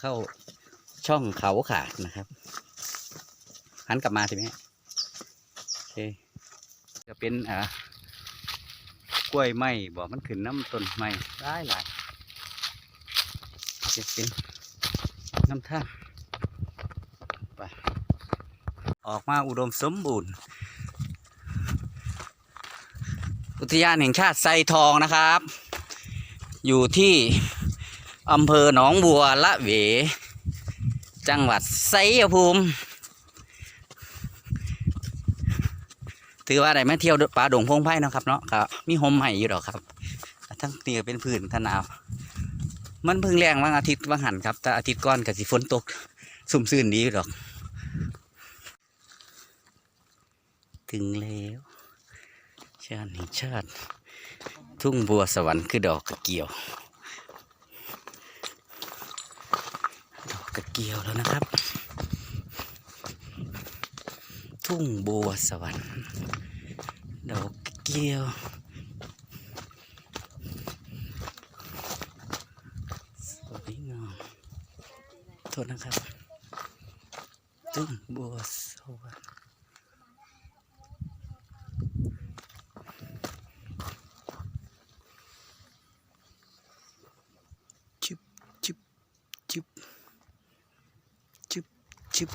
เข้าช่องเขาขาดนะครับหันกลับมาสิแม่โอเคจะเป็นอ่ากล้วยไม้บอกมันขึ้นน้ำต้นไม้ได้หลายจะเป็นน้ำท่าไปออกมาอุดมสมบูรณ์ อุทยานแห่งชาติไซทองนะครับ อยู่ที่ อำเภอหนองบัวละเว จังหวัดไซยภูมิ ถือว่าได้มาเที่ยวป่าดงพงไพ่นาะครับเนาะครับมีโฮมใหม่อยู่ดอกครับ ทั้งนี้ก็เป็นพื้นทนาว มันเพิ่งแรงว่างอาทิตย์ว่างหันครับ แต่อาทิตย์ก่อนกับสิฝนตก สุ่มซื่นดีอยู่ดอก ถึงแล้วชาติชาติ ทุ่งบัวสวรรค์คือดอกกระเกียว ดอกกระ เกี่ยวแล้วนะครับ ทุ่งบัวสวรรค์ดอกเกี่ยว สวยงามโทษนะครับ ทุ่งบัวสวรรค์จุบจุบจุบ บจุบ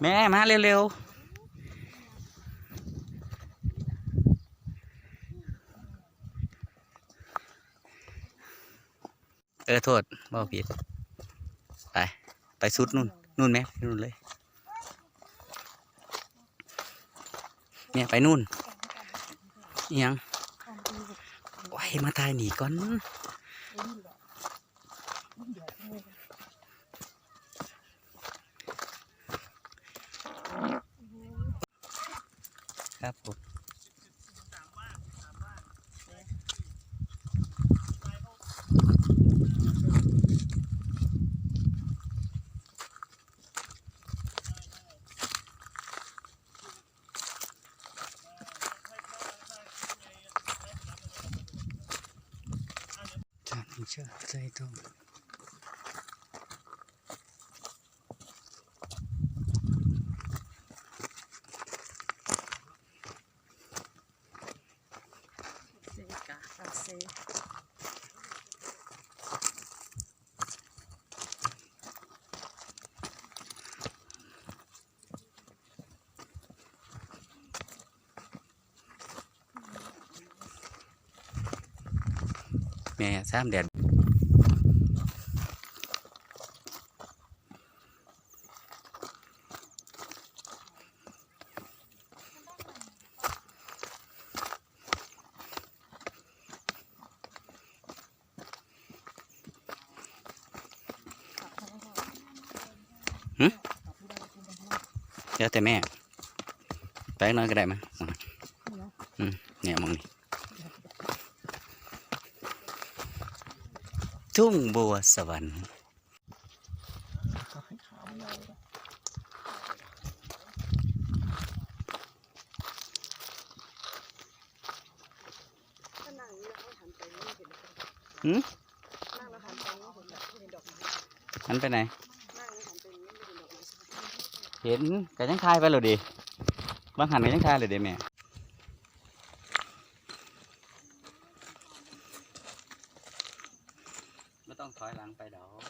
แม่มาเร็วๆเออโทษบ่ผิด ไป ไปสุดนู่น นู่นไหมนู่นเลย เนี่ย ไปนู่นยัง มาทายหนีก่อนครับผม จานเชื่อ แม่สามแดดแล้วแต่แม่ไปน้อยก็ได้มั้ยอืมเนี่ยมองนี่ทุ่งบัวสวรรค์ถ้านั่งนี่แล้วเขาหันไปนี่เห็นหืมอันไปนี่เห็น เห็นก็ยังทายไปเลยดิบางหันก็ยังทายเลยดิแม่ไม่ต้องถอยหลังไปดอก